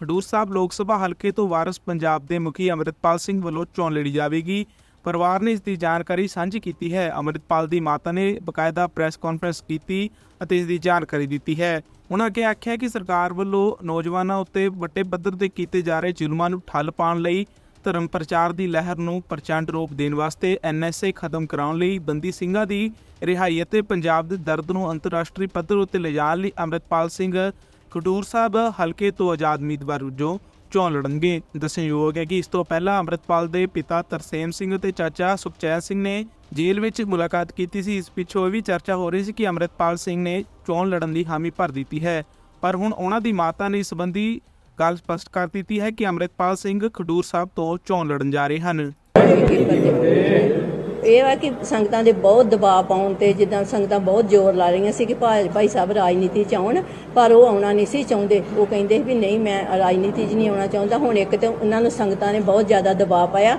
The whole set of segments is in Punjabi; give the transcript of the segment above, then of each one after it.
ਖਡੂਰ ਸਾਹਿਬ ਲੋਕ ਸਭਾ ਹਲਕੇ ਤੋਂ ਵਾਰਸ ਪੰਜਾਬ ਦੇ ਮੁਖੀ ਅੰਮ੍ਰਿਤਪਾਲ ਸਿੰਘ ਵੱਲੋਂ ਚੋਣ ਲੜੀ ਜਾਵੇਗੀ। ਪਰਿਵਾਰ ਨੇ ਇਸ ਦੀ ਜਾਣਕਾਰੀ ਸਾਂਝੀ ਕੀਤੀ ਹੈ। ਅੰਮ੍ਰਿਤਪਾਲ ਦੀ ਮਾਤਾ ਨੇ ਬਕਾਇਦਾ ਪ੍ਰੈਸ ਕਾਨਫਰੰਸ ਕੀਤੀ ਅਤੇ ਇਸ ਦੀ ਜਾਣਕਾਰੀ ਦਿੱਤੀ ਹੈ। ਉਹਨਾਂ ਅੱਗੇ ਆਖਿਆ ਕਿ ਸਰਕਾਰ ਵੱਲੋਂ ਨੌਜਵਾਨਾਂ ਉੱਤੇ ਵੱਡੇ ਪੱਧਰ ਤੇ ਕੀਤੇ ਜਾ ਰਹੇ ਜ਼ੁਲਮਾਂ ਨੂੰ ਠੱਲ ਪਾਉਣ ਲਈ ਧਰਮ ਪ੍ਰਚਾਰ ਦੀ ਲਹਿਰ ਨੂੰ ਪ੍ਰਚੰਡ ਰੂਪ ਦੇਣ ਵਾਸਤੇ ਐਨਐਸਏ ਖਤਮ ਕਰਾਉਣ ਲਈ ਬੰਦੀ ਸਿੰਘਾਂ ਦੀ ਰਿਹਾਈ ਅਤੇ ਪੰਜਾਬ ਦੇ ਦਰਦ ਨੂੰ ਅੰਤਰਰਾਸ਼ਟਰੀ ਪੱਧਰ ਉੱਤੇ ਲਿਜਾਣ ਲਈ ਅੰਮ੍ਰਿਤਪਾਲ ਸਿੰਘ ਖਡੂਰ ਸਾਹਿਬ ਹਲਕੇ ਤੋਂ ਆਜ਼ਾਦ ਉਮੀਦਵਾਰ ਵਜੋਂ ਚੋਣ ਲੜਨਗੇ। ਦੱਸਣਯੋਗ ਹੈ ਕਿ ਇਸ ਤੋਂ ਪਹਿਲਾਂ ਅੰਮ੍ਰਿਤਪਾਲ ਦੇ ਪਿਤਾ ਤਰਸੇਮ ਸਿੰਘ ਅਤੇ ਚਾਚਾ ਸੁਖਚੈਨ ਸਿੰਘ ਨੇ ਜੇਲ੍ਹ ਵਿੱਚ ਮੁਲਾਕਾਤ ਕੀਤੀ ਸੀ। ਇਸ ਪਿੱਛੋਂ ਇਹ ਵੀ ਚਰਚਾ ਹੋ ਰਹੀ ਸੀ ਕਿ ਅੰਮ੍ਰਿਤਪਾਲ ਸਿੰਘ ਨੇ ਚੋਣ ਲੜਨ ਦੀ ਹਾਮੀ ਭਰ ਦਿੱਤੀ ਹੈ। ਪਰ ਹੁਣ ਉਹਨਾਂ ਦੀ ਮਾਤਾ ਨੇ ਇਸ ਸੰਬੰਧੀ ਗੱਲ ਸਪਸ਼ਟ ਕਰ ਦਿੱਤੀ ਹੈ ਕਿ ਅੰਮ੍ਰਿਤਪਾਲ ਸਿੰਘ ਖਡੂਰ ਸਾਹਿਬ ਤੋਂ ਚੋਣ ਲੜਨ ਜਾ ਰਹੇ ਹਨ। ਇਹ ਵਾ ਕਿ ਸੰਗਤਾਂ ਦੇ ਬਹੁਤ ਦਬਾਅ ਪਾਉਣ ਤੇ ਜਿੱਦਾਂ ਸੰਗਤਾਂ ਬਹੁਤ ਜ਼ੋਰ ਲਾ ਰਹੀਆਂ ਸੀ ਕਿ ਭਾਈ ਭਾਈ ਸਾਹਿਬ ਰਾਜਨੀਤੀ ਚ ਆਉਣ, ਪਰ ਉਹ ਆਉਣਾ ਨਹੀਂ ਸੀ ਚਾਹੁੰਦੇ। ਉਹ ਕਹਿੰਦੇ ਵੀ ਨਹੀਂ, ਮੈਂ ਰਾਜਨੀਤੀ 'ਚ ਨਹੀਂ ਆਉਣਾ ਚਾਹੁੰਦਾ। ਹੁਣ ਇੱਕ ਤੇ ਉਹਨਾਂ ਨੂੰ ਸੰਗਤਾਂ ਨੇ ਬਹੁਤ ਜ਼ਿਆਦਾ ਦਬਾਅ ਪਾਇਆ।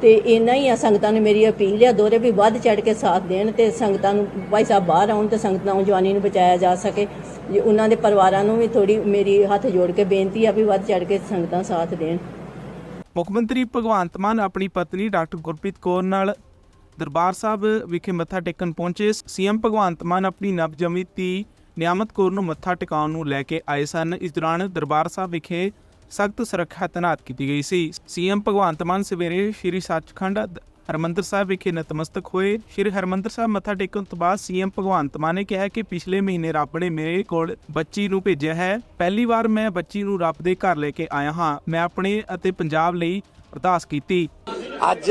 ਤੇ ਇੰਨਾ ਹੀ ਆ ਸੰਗਤਾਂ ਨੂੰ ਮੇਰੀ ਅਪੀਲ ਆ, ਦੋਰੇ ਵੀ ਵੱਧ ਚੜ ਕੇ ਸਾਥ ਦੇਣ ਤੇ ਸੰਗਤਾਂ ਨੂੰ ਭਾਈ ਸਾਹਿਬ ਬਾਹਰ ਆਉਣ ਤੇ ਸੰਗਤ ਨੌਜਵਾਨੀ ਨੂੰ ਬਚਾਇਆ ਜਾ ਸਕੇ। ਜੇ ਉਹਨਾਂ ਦੇ ਪਰਿਵਾਰਾਂ ਨੂੰ ਵੀ ਥੋੜੀ ਮੇਰੀ ਹੱਥ ਜੋੜ ਕੇ ਬੇਨਤੀ ਆ ਵੀ ਵੱਧ ਚੜ ਕੇ ਸੰਗਤਾਂ ਸਾਥ ਦੇਣ। ਮੁੱਖ ਮੰਤਰੀ ਭਗਵੰਤ ਮਾਨ ਆਪਣੀ ਪਤਨੀ ਡਾਕਟਰ ਗੁਰਪ੍ਰੀਤ ਕੌਰ ਨਾਲ ਦਰਬਾਰ ਸਾਹਿਬ ਵਿਖੇ ਮੱਥਾ ਟੇਕਣ ਪਹੁੰਚੇ। ਸੀਐਮ ਭਗਵੰਤ ਮਾਨ ਆਪਣੀ ਨਵਜੰਮੀ ਧੀ ਨਿਆਮਤ ਕੌਰ ਨੂੰ ਮੱਥਾ ਟਿਕਾਉਣ ਨੂੰ ਲੈ ਕੇ ਆਏ ਸਨ। ਇਸ ਦੌਰਾਨ ਦਰਬਾਰ ਸਾਹਿਬ ਵਿਖੇ ਸਖਤ ਸੁਰੱਖਿਆ ਤੈਨਾਤ ਕੀਤੀ ਗਈ ਸੀ ਸੀਐਮ ਭਗਵੰਤ ਮਾਨ ਸਵੇਰੇ ਸ਼੍ਰੀ ਸੱਚਖੰਡ ਦ- ਸਾਹਿਬ ਵਿਖੇ ਨਤਮਸਤਕ ਹੋਏ ਸ਼੍ਰੀ ਹਰਿਮੰਦਰ ਸਾਹਿਬ ਮੱਥਾ ਟੇਕਣ ਤੋਂ ਬਾਅਦ ਸੀਐਮ ਭਗਵੰਤ ਮਾਨ ਨੇ ਕਿਹਾ ਕਿ ਪਿਛਲੇ ਮਹੀਨੇ ਰੱਬ ਨੇ ਮੇਰੇ ਕੋਲ ਬੱਚੀ ਨੂੰ ਭੇਜਿਆ ਹੈ ਪਹਿਲੀ ਵਾਰ ਮੈਂ ਬੱਚੀ ਨੂੰ ਰੱਬ ਦੇ ਘਰ ਲੈ ਕੇ ਆਇਆ ਹਾਂ ਮੈਂ ਆਪਣੇ ਅਤੇ ਪੰਜਾਬ ਲਈ ਅਰਦਾਸ ਕੀਤੀ ਅੱਜ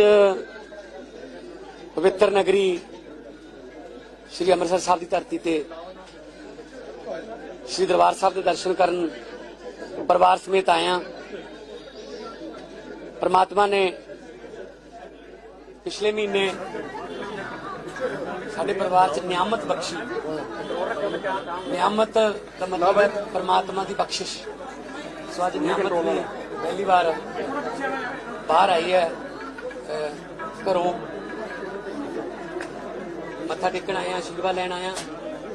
ਪਵਿੱਤਰ ਨਗਰੀ ਸ੍ਰੀ ਅੰਮ੍ਰਿਤਸਰ ਸਾਹਿਬ ਦੀ ਧਰਤੀ ਤੇ ਸ੍ਰੀ ਦਰਬਾਰ ਸਾਹਿਬ ਦੇ ਦਰਸ਼ਨ ਕਰਨ ਪਰਿਵਾਰ ਸਮੇਤ ਆਇਆ ਪ੍ਰਮਾਤਮਾ ਨੇ ਪਿਛਲੇ ਮਹੀਨੇ ਸਾਡੇ ਪਰਿਵਾਰ 'ਚ ਨਿਆਮਤ ਬਖਸ਼ੀ। ਨਿਆਮਤ ਦਾ ਮਤਲਬ ਹੈ ਪ੍ਰਮਾਤਮਾ ਦੀ ਬਖਸ਼ਿਸ਼। ਸੋ ਅੱਜ ਨਿਆਮਤ ਨੇ ਪਹਿਲੀ ਵਾਰ ਬਾਹਰ ਆਈ ਹੈ ਘਰੋਂ। ਮੱਥਾ ਟੇਕਣ ਆਏ ਆ ਆਸ਼ੀਰਵਾਦ ਲੈਣ ਆਇਆ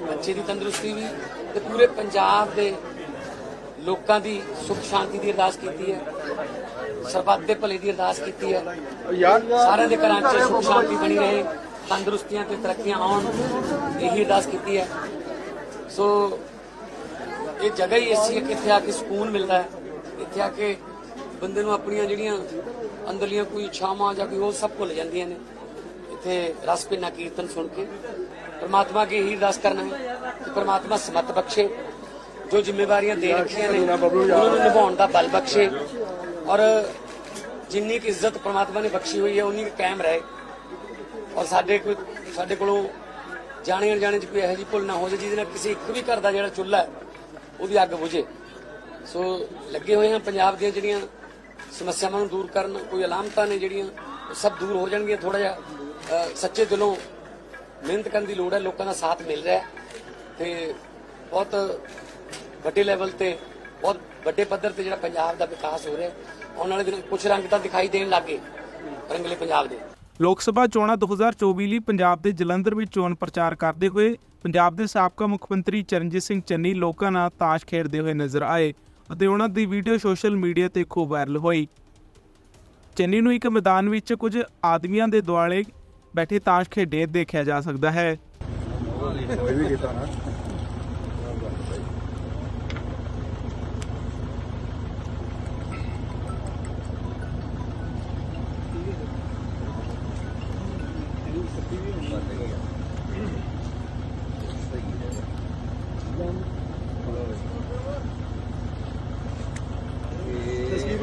ਬੱਚੇ ਦੀ ਤੰਦਰੁਸਤੀ ਵੀ ਤੇ ਪੂਰੇ ਪੰਜਾਬ ਦੇ ਲੋਕਾਂ ਦੀ ਸੁਖ ਸ਼ਾਂਤੀ ਦੀ ਅਰਦਾਸ ਕੀਤੀ ਹੈ। ਸਰਬੱਤ ਦੇ ਭਲੇ ਦੀ ਅਰਦਾਸ ਕੀਤੀ ਹੈ। ਸਾਰਿਆਂ ਦੇ ਘਰਾਂ 'ਚ ਸੁਖ ਸ਼ਾਂਤੀ ਬਣੀ ਰਹੇ। ਤੰਦਰੁਸਤੀਆਂ ਤੇ ਤਰੱਕੀਆਂ ਆਉਣ, ਇਹੀ ਅਰਦਾਸ ਕੀਤੀ ਹੈ। ਸੋ ਇਹ ਜਗ੍ਹਾ ਹੀ ਐਸੀ ਹੈ ਕਿ ਇੱਥੇ ਆ ਕੇ ਸਕੂਨ ਮਿਲਦਾ ਹੈ। ਇੱਥੇ ਆ ਕੇ ਬੰਦੇ ਨੂੰ ਆਪਣੀਆਂ ਜਿਹੜੀਆਂ ਅੰਦਰਲੀਆਂ ਕੋਈ ਇੱਛਾਵਾਂ ਜਾਂ ਕੋਈ ਉਹ ਸਭ ਭੁੱਲ ਜਾਂਦੀਆਂ ਨੇ। ਇੱਥੇ ਰਸ ਪਿੰਨਾ ਕੀਰਤਨ ਸੁਣ ਕੇ ਪਰਮਾਤਮਾ ਅੱਗੇ ਹੀ ਅਰਦਾਸ ਕਰਨਾ ਹੈ ਕਿ ਪ੍ਰਮਾਤਮਾ ਸਮਤ ਬਖਸ਼ੇ। ਜੋ ਜ਼ਿੰਮੇਵਾਰੀਆਂ ਦੇ ਰੱਖੀਆਂ ਨੇ, ਉਹਨਾਂ ਨੂੰ ਨਿਭਾਉਣ ਦਾ ਬਲ ਬਖਸ਼ੇ। ਔਰ ਜਿੰਨੀ ਕੁ ਇੱਜ਼ਤ ਪ੍ਰਮਾਤਮਾ ਨੇ ਬਖਸ਼ੀ ਹੋਈ ਹੈ, ਉਨੀ ਕੁ ਕਾਇਮ ਰਹੇ। ਔਰ ਸਾਡੇ ਕੋਈ, ਸਾਡੇ ਕੋਲੋਂ ਜਾਣੇ ਅਣਜਾਣੇ ਚ ਕੋਈ ਇਹੋ ਜਿਹੀ ਭੁੱਲ ਨਾ ਹੋ ਜਾਏ, ਜਿਹਦੇ ਨਾਲ ਕਿਸੇ ਇੱਕ ਵੀ ਘਰ ਦਾ ਜਿਹੜਾ ਚੁੱਲ੍ਹਾ ਉਹਦੀ ਅੱਗ ਬੁਝੇ। ਸੋ ਲੱਗੇ ਹੋਏ ਹਾਂ ਪੰਜਾਬ ਦੀਆਂ ਜਿਹੜੀਆਂ ਸਮੱਸਿਆਵਾਂ ਨੂੰ ਦੂਰ ਕਰਨ, ਕੋਈ ਅਲਾਮਤਾਂ ਨੇ ਜਿਹੜੀਆਂ, ਉਹ ਸਭ ਦੂਰ ਹੋ ਜਾਣਗੀਆਂ। ਥੋੜਾ ਜਿਹਾ ਸੱਚੇ ਦਿਲੋਂ ਮਿਹਨਤ ਕਰਨ ਦੀ ਲੋੜ ਹੈ, ਲੋਕਾਂ ਦਾ ਸਾਥ ਮਿਲ ਰਿਹਾ ਹੈ। ਤੇ ਬਹੁਤ ਵੱਡੇ ਲੈਵਲ ਤੇ ਬਹੁਤ ਵੱਡੇ ਪੱਧਰ ਤੇ ਜਿਹੜਾ ਪੰਜਾਬ ਦਾ ਵਿਕਾਸ ਹੋ ਰਿਹਾ ਆਉਣ ਵਾਲੇ ਦਿਨ ਕੁਝ ਰੰਗ ਤਾਂ ਦਿਖਾਈ ਦੇਣ ਲੱਗੇ ਰੰਗਲੇ ਪੰਜਾਬ ਦੇ। ਲੋਕ ਸਭਾ ਚੋਣਾਂ 2024 ਲਈ ਪੰਜਾਬ ਦੇ ਜਲੰਧਰ ਵਿੱਚ ਚੋਣ ਪ੍ਰਚਾਰ ਕਰਦੇ ਹੋਏ ਪੰਜਾਬ ਦੇ ਸਾਬਕਾ ਮੁੱਖ ਮੰਤਰੀ ਚਰਨਜੀਤ ਸਿੰਘ ਚੰਨੀ ਲੋਕਾਂ ਨਾਲ ਤਾਸ਼ ਖੇਡਦੇ ਹੋਏ ਨਜ਼ਰ ਆਏ ਅਤੇ ਉਹਨਾਂ ਦੀ ਵੀਡੀਓ ਸੋਸ਼ਲ ਮੀਡੀਆ ਤੇ ਖੂਬ ਵਾਇਰਲ ਹੋਈ। ਚੰਨੀ ਨੂੰ ਇੱਕ ਮੈਦਾਨ ਵਿੱਚ ਕੁਝ ਆਦਮੀਆਂ ਦੇ ਦੁਆਲੇ ਬੈਠੇ ਤਾਸ਼ ਖੇਡੇ ਦੇਖਿਆ ਜਾ ਸਕਦਾ ਹੈ।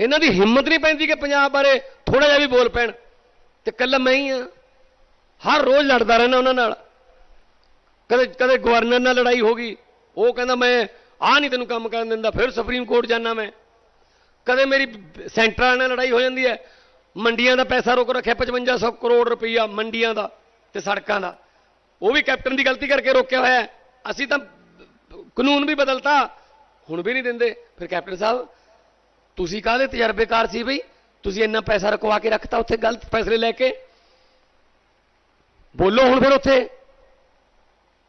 ਇਹਨਾਂ ਦੀ ਹਿੰਮਤ ਨਹੀਂ ਪੈਂਦੀ ਕਿ ਪੰਜਾਬ ਬਾਰੇ ਥੋੜਾ ਜਿਹਾ ਵੀ ਬੋਲ ਪੈਣ। ਤੇ ਕੱਲਾ ਮੈਂ ਹੀ ਆ ਹਰ ਰੋਜ਼ ਲੜਦਾ ਰਹਿਣਾ ਉਹਨਾਂ ਨਾਲ। ਕਦੇ ਕਦੇ ਗਵਰਨਰ ਨਾਲ ਲੜਾਈ ਹੋ ਗਈ। ਉਹ ਕਹਿੰਦਾ, ਮੈਂ ਆ ਨਹੀਂ ਤੈਨੂੰ ਕੰਮ ਕਰਨ ਦਿੰਦਾ, ਫਿਰ ਸੁਪਰੀਮ ਕੋਰਟ ਜਾਣਾ ਮੈਂ। ਕਦੇ ਮੇਰੀ ਸੈਂਟਰਾਂ ਨਾਲ ਲੜਾਈ ਹੋ ਜਾਂਦੀ ਹੈ। ਮੰਡੀਆਂ ਦਾ ਪੈਸਾ ਰੋਕ ਰੱਖਿਆ 5500 ਕਰੋੜ ਰੁਪਈਆ ਮੰਡੀਆਂ ਦਾ ਤੇ ਸੜਕਾਂ ਦਾ। ਉਹ ਵੀ ਕੈਪਟਨ ਦੀ ਗਲਤੀ ਕਰਕੇ ਰੋਕਿਆ ਹੋਇਆ ਅਸੀਂ ਤਾਂ ਕਾਨੂੰਨ ਵੀ ਬਦਲਤਾ। ਹੁਣ ਵੀ ਨਹੀਂ ਦਿੰਦੇ। ਫਿਰ ਕੈਪਟਨ ਸਾਹਿਬ ਤੁਸੀਂ ਕਾਹਦੇ ਤਜਰਬੇਕਾਰ ਸੀ ਬਈ? ਤੁਸੀਂ ਇੰਨਾ ਪੈਸਾ ਰਕਵਾ ਕੇ ਰੱਖਤਾ ਉੱਥੇ ਗਲਤ ਫੈਸਲੇ ਲੈ ਕੇ? ਬੋਲੋ ਹੁਣ ਫਿਰ ਉੱਥੇ।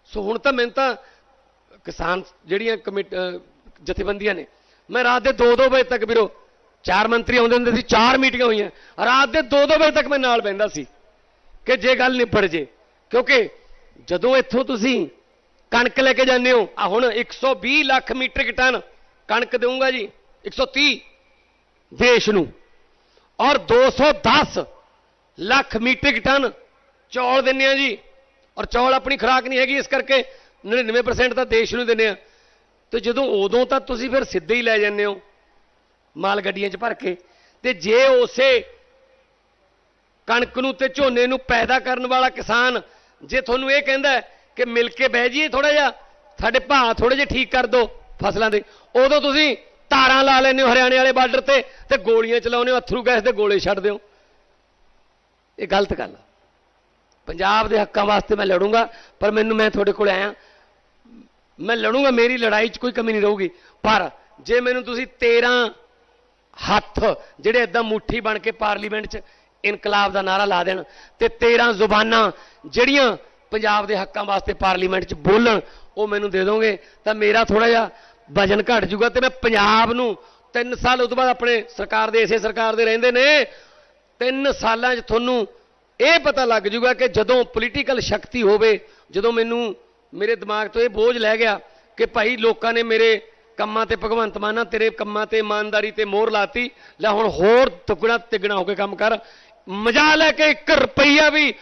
ਸੋ ਹੁਣ ਤਾਂ ਮੈਨੂੰ ਤਾਂ ਕਿਸਾਨ ਜਿਹੜੀਆਂ ਕਮੇਟ ਜਥੇਬੰਦੀਆਂ ਨੇ, ਮੈਂ ਰਾਤ ਦੇ 2-2 ਵਜੇ ਤੱਕ ਵੀਰੋ, ਚਾਰ ਮੰਤਰੀ ਆਉਂਦੇ ਹੁੰਦੇ ਸੀ, ਚਾਰ ਮੀਟਿੰਗਾਂ ਹੋਈਆਂ। ਰਾਤ ਦੇ 2-2 ਵਜੇ ਤੱਕ ਮੈਂ ਨਾਲ ਬੈੰਦਾ ਸੀ ਕਿ ਜੇ ਗੱਲ ਨਿਬੜ ਜੇ। ਕਿਉਂਕਿ ਜਦੋਂ ਇੱਥੋਂ ਤੁਸੀਂ ਕਣਕ ਲੈ ਕੇ ਜਾਂਦੇ ਹੋ ਆ ਹੁਣ 120 ਲੱਖ ਮੀਟ੍ਰਿਕ ਟਨ ਕਣਕ ਦੇਵਾਂਗਾ ਜੀ 130 ਦੇਸ਼ ਨੂੰ। ਔਰ 210 ਲੱਖ ਮੀਟ੍ਰਿਕ ਟਨ ਚੌਲ ਦਿੰਨੇ ਆ ਜੀ। ਔਰ ਚੌਲ ਆਪਣੀ ਖੁਰਾਕ ਨਹੀਂ ਹੈਗੀ, ਇਸ ਕਰਕੇ 99% ਤਾਂ ਦੇਸ਼ ਨੂੰ ਦਿੰਨੇ ਆ। ਤੇ ਜਦੋਂ ਉਦੋਂ ਤਾਂ ਤੁਸੀਂ ਫਿਰ ਸਿੱਧੇ ਹੀ ਲੈ ਜਾਂਦੇ ਹੋ ਮਾਲ ਗੱਡੀਆਂ 'ਚ ਭਰ ਕੇ। ਤੇ ਜੇ ਉਸੇ ਕਣਕ ਨੂੰ ਤੇ ਝੋਨੇ ਨੂੰ ਪੈਦਾ ਕਰਨ ਵਾਲਾ ਕਿਸਾਨ, ਜੇ ਤੁਹਾਨੂੰ ਇਹ ਕਹਿੰਦਾ ਕਿ ਮਿਲ ਕੇ ਬਹਿ ਜਾਈਏ ਥੋੜਾ ਜਿਹਾ, ਸਾਡੇ ਭਾਅ ਥੋੜੇ ਜਿਹਾ ਠੀਕ ਕਰ ਦਿਓ ਫਸਲਾਂ ਦੇ, ਉਦੋਂ ਤੁਸੀਂ ਧਾਰਾਂ ਲਾ ਲੈਂਦੇ ਹੋ ਹਰਿਆਣੇ ਵਾਲੇ ਬਾਰਡਰ ਤੇ ਤੇ ਗੋਲੀਆਂ ਚਲਾਉਂਦੇ ਹੋ, ਅਥਰੂ ਗੈਸ ਦੇ ਗੋਲੇ ਛੱਡ ਦਿਓ ਇਹ ਗਲਤ ਗੱਲ ਆ। ਪੰਜਾਬ ਦੇ ਹੱਕਾਂ ਵਾਸਤੇ ਮੈਂ ਲੜੂੰਗਾ, ਪਰ ਮੈਨੂੰ ਮੈਂ ਤੁਹਾਡੇ ਕੋਲ ਆਇਆ। ਮੈਂ ਲੜੂੰਗਾ, ਮੇਰੀ ਲੜਾਈ 'ਚ ਕੋਈ ਕਮੀ ਨਹੀਂ ਰਹੂਗੀ। ਪਰ ਜੇ ਮੈਨੂੰ ਤੁਸੀਂ 13 ਹੱਥ ਜਿਹੜੇ ਇਦਾਂ ਮੁੱਠੀ ਬਣ ਕੇ ਪਾਰਲੀਮੈਂਟ 'ਚ ਇਨਕਲਾਬ ਦਾ ਨਾਰਾ ਲਾ ਦੇਣ ਤੇ 13 ਜ਼ੁਬਾਨਾਂ ਜਿਹੜੀਆਂ ਪੰਜਾਬ ਦੇ ਹੱਕਾਂ ਵਾਸਤੇ ਪਾਰਲੀਮੈਂਟ 'ਚ ਬੋਲਣ, ਉਹ ਮੈਨੂੰ ਦੇ ਦੋਗੇ, ਤਾਂ ਮੇਰਾ ਥੋੜਾ ਜਿਹਾ ਵਜਨ ਘਟ ਜੂਗਾ ਤੇ ਮੈਂ ਪੰਜਾਬ ਨੂੰ 3 ਸਾਲ ਉਸ ਤੋਂ ਬਾਅਦ ਆਪਣੇ ਸਰਕਾਰ ਦੇ, ਇਸੇ ਸਰਕਾਰ ਦੇ ਰਹਿੰਦੇ ਨੇ। ਤਿੰਨ ਸਾਲਾਂ 'ਚ ਤੁਹਾਨੂੰ ਇਹ ਪਤਾ ਲੱਗ ਜੂਗਾ ਕਿ ਜਦੋਂ ਪੋਲੀਟੀਕਲ ਸ਼ਕਤੀ ਹੋਵੇ, ਜਦੋਂ ਮੈਨੂੰ ਮੇਰੇ ਦਿਮਾਗ ਤੋਂ ਇਹ ਬੋਝ ਲੈ ਗਿਆ ਕਿ ਭਾਈ ਲੋਕਾਂ ਨੇ ਮੇਰੇ ਕੰਮਾਂ ਤੇ ਭਗਵੰਤ ਮਾਨਾ ਤੇਰੇ ਕੰਮਾਂ ਤੇ ਇਮਾਨਦਾਰੀ ਤੇ ਮੋਹਰ ਲਾਤੀ, ਲੈ ਹੁਣ ਹੋਰ ਤੁਗਣਾ ਤਿੱਗਣਾ ਹੋ ਕੇ ਕੰਮ ਕਰ। ਮਜਾ ਲੈ ਕੇ 1 ਰੁਪਈਆ ਵੀ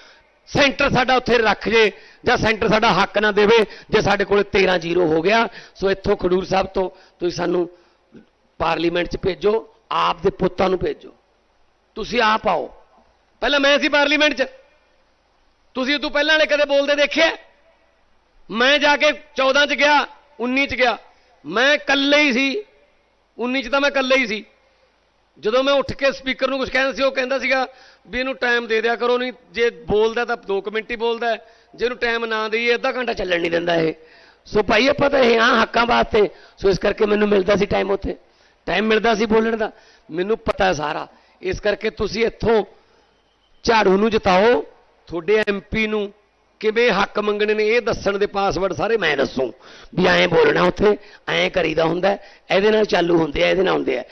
ਸੈਂਟਰ ਸਾਡਾ ਉੱਥੇ ਰੱਖ ਜੇ, ਜਾਂ ਸੈਂਟਰ ਸਾਡਾ ਹੱਕ ਨਾ ਦੇਵੇ, ਜੇ ਸਾਡੇ ਕੋਲ 13 ਜ਼ੀਰੋ ਹੋ ਗਿਆ, ਸੋ ਇੱਥੋਂ ਖਡੂਰ ਸਾਹਿਬ ਤੋਂ ਤੁਸੀਂ ਸਾਨੂੰ ਪਾਰਲੀਮੈਂਟ 'ਚ ਭੇਜੋ, ਆਪ ਦੇ ਪੁੱਤਾਂ ਨੂੰ ਭੇਜੋ। ਤੁਸੀਂ ਆਪ ਆਓ। ਪਹਿਲਾਂ ਮੈਂ ਸੀ ਪਾਰਲੀਮੈਂਟ 'ਚ। ਤੁਸੀਂ ਉਦੋਂ ਪਹਿਲਾਂ ਵਾਲੇ ਕਦੇ ਬੋਲਦੇ ਦੇਖਿਆ? ਮੈਂ ਜਾ ਕੇ 14 'ਚ ਗਿਆ 19 'ਚ ਗਿਆ। ਮੈਂ ਇਕੱਲੇ ਹੀ ਸੀ। 19 'ਚ ਤਾਂ ਮੈਂ ਇਕੱਲੇ ਹੀ ਸੀ। ਜਦੋਂ ਮੈਂ ਉੱਠ ਕੇ ਸਪੀਕਰ ਨੂੰ ਕੁਝ ਕਹਿੰਦਾ ਸੀ, ਉਹ ਕਹਿੰਦਾ ਸੀਗਾ ਵੀ ਇਹਨੂੰ ਟਾਈਮ ਦੇ ਦਿਆ ਕਰੋ, ਨਹੀਂ, ਜੇ ਬੋਲਦਾ ਤਾਂ 2 ਮਿੰਟ ਹੀ ਬੋਲਦਾ ਜੇ ਇਹਨੂੰ ਟਾਈਮ ਨਾ ਦਈਏ, ਅੱਧਾ ਘੰਟਾ ਚੱਲਣ ਨਹੀਂ ਦਿੰਦਾ ਇਹ। ਸੋ ਭਾਈ, ਆਪਾਂ ਤਾਂ ਇਹ ਹਾਂ ਹੱਕਾਂ ਵਾਸਤੇ। ਸੋ ਇਸ ਕਰਕੇ ਮੈਨੂੰ ਮਿਲਦਾ ਸੀ ਟਾਈਮ ਉੱਥੇ। ਟਾਈਮ ਮਿਲਦਾ ਸੀ ਬੋਲਣ ਦਾ। ਮੈਨੂੰ ਪਤਾ ਸਾਰਾ। ਇਸ ਕਰਕੇ ਤੁਸੀਂ ਇੱਥੋਂ ਝਾੜੂ ਨੂੰ ਜਿਤਾਓ। ਤੁਹਾਡੇ ਐਮਪੀ ਨੂੰ ਕਿਵੇਂ ਹੱਕ ਮੰਗਣੇ ਨੇ, ਇਹ ਦੱਸਣ ਦੇ ਪਾਸਵਰਡ ਸਾਰੇ ਮੈਂ ਦੱਸੂ। ਵੀ ਐਂ ਬੋਲਣਾ ਉੱਥੇ, ਐਂ ਕਰੀਦਾ ਹੁੰਦਾ ਇਹਦੇ ਨਾਲ ਚਾਲੂ ਹੁੰਦੇ ਆ, ਇਹਦੇ ਨਾਲ ਹੁੰਦੇ ਆ।